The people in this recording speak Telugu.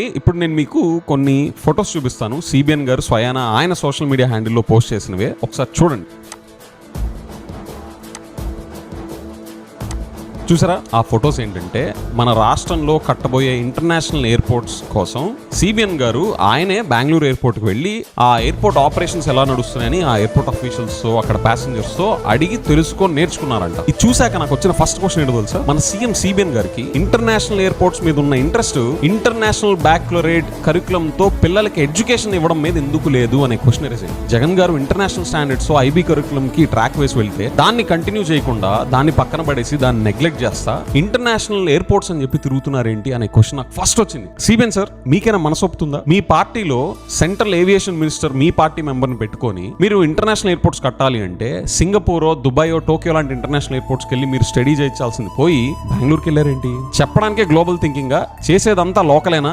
ఇప్పుడు నేను మీకు కొన్ని ఫొటోస్ చూపిస్తాను. సిబిఎన్ గారు స్వయాన ఆయన సోషల్ మీడియా హ్యాండిల్లో పోస్ట్ చేసినవే. ఒకసారి చూడండి. చూసారా? ఆ ఫొటోస్ ఏంటంటే మన రాష్ట్రంలో కట్టబోయే ఇంటర్నేషనల్ ఎయిర్పోర్ట్స్ కోసం సిబిఎన్ గారు ఆయనే బెంగళూరు ఎయిర్పోర్ట్కి వెళ్ళి ఆ ఎయిర్పోర్ట్ ఆపరేషన్స్ ఎలా నడుస్తున్నాయని ఆ ఎయిర్పోర్ట్ అఫీషియల్స్ అక్కడ ప్యాసింజర్స్తో అడిగి తెలుసుకొని నేర్చుకున్నారంట. ఇది చూశాక నాకు వచ్చిన ఫస్ట్ క్వశ్చన్ ఏంటో తెలుసా? మన సీఎం సిబిఎన్ గారికి ఇంటర్నేషనల్ ఎయిర్పోర్ట్స్ మీద ఉన్న ఇంట్రెస్ట్ ఇంటర్నేషనల్ బ్యాక్లరేట్ కరికులం తో పిల్లలకి ఎడ్యుకేషన్ ఇవ్వడం మీద ఎందుకు లేదు అనే క్వశ్చన్ రేసింది జగన్ గారు ఇంటర్నేషనల్ స్టాండర్డ్స్ ఐబీ కరికులం కి ట్రాక్ వేసి వెళ్తే దాన్ని కంటిన్యూ చేయకుండా దాన్ని పక్కన పడేసి దాన్ని నెగ్లెక్ట్ చేస్తా. ఇంటర్నేషనల్ ఎయిర్పోర్ట్స్ అని చెప్పి తిరుగుతున్నారేంటి అనే క్వశ్చన్ నాకు ఫస్ట్ వచ్చింది. సిబిఎన్ సార్ మీకైనా మనసొప్పుతుందా? మీ పార్టీలో సెంట్రల్ ఏవియేషన్ మినిస్టర్ మీ పార్టీ మెంబర్ని పెట్టుకొని మీరు ఇంటర్నేషనల్ ఎయిర్పోర్ట్స్ కట్టాలి అంటే సింగపూరో దుబాయో టోక్యో లాంటి ఇంటర్నేషనల్ ఎయిర్పోర్ట్స్కి వెళ్ళి మీరు స్టడీ చేయించాల్సింది పోయి బెంగళూరుకి వెళ్ళారేంటి చెప్పడానికే గ్లోబల్ థింకింగ్ చేసేదంతా లోకలేనా